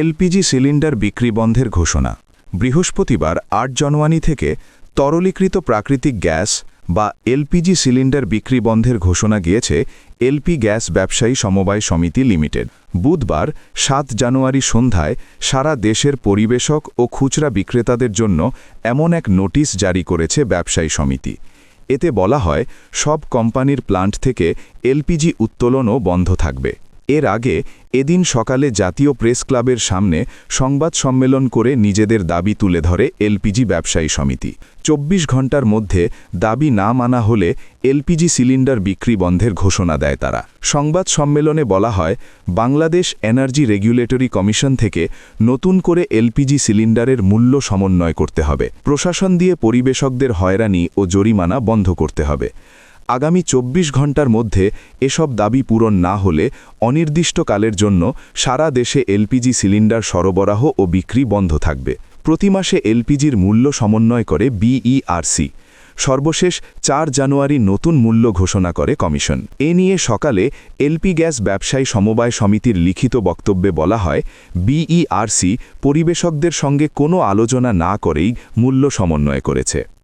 LPG cylinder বিক্রি বন্ধের ঘোষণা। বৃহস্পতিবার আট জানুয়ারি থেকে তরলীকৃত প্রাকৃতিক গ্যাস বা এলপিজি সিলিন্ডার বিক্রি বন্ধের ঘোষণা গিয়েছে এলপি গ্যাস ব্যবসায়ী সমবায় সমিতি লিমিটেড। বুধবার সাত জানুয়ারি সন্ধ্যায় সারা দেশের পরিবেশক ও খুচরা বিক্রেতাদের জন্য এমন এক নোটিশ জারি করেছে ব্যবসায়ী সমিতি। এতে বলা হয়, সব কোম্পানির প্লান্ট থেকে এলপিজি উত্তোলনও বন্ধ থাকবে। এর আগে এদিন সকালে জাতীয় প্রেস ক্লাবের সামনে সংবাদ সম্মেলন করে নিজেদের দাবি তুলে ধরে এলপিজি ব্যবসায়ী সমিতি। চব্বিশ ঘণ্টার মধ্যে দাবি না মানা হলে এলপিজি সিলিন্ডার বিক্রি বন্ধের ঘোষণা দেয় তারা। সংবাদ সম্মেলনে বলা হয়, বাংলাদেশ এনার্জি রেগুলেটরি কমিশন থেকে নতুন করে এলপিজি সিলিন্ডারের মূল্য সমন্বয় করতে হবে। প্রশাসন দিয়ে পরিবেশকদের হয়রানি ও জরিমানা বন্ধ করতে হবে। আগামী চব্বিশ ঘণ্টার মধ্যে এসব দাবি পূরণ না হলে অনির্দিষ্টকালের জন্য সারা দেশে এলপিজি সিলিন্ডার সরবরাহ ও বিক্রি বন্ধ থাকবে। প্রতি মাসে এলপিজির মূল্য সমন্বয় করে বিইআরসি। সর্বশেষ চার জানুয়ারি নতুন মূল্য ঘোষণা করে কমিশন। এ নিয়ে সকালে এলপি গ্যাস ব্যবসায়ী সমবায় সমিতির লিখিত বক্তব্যে বলা হয়, বিইআরসি পরিবেশকদের সঙ্গে কোনো আলোচনা না করেই মূল্য সমন্বয় করেছে।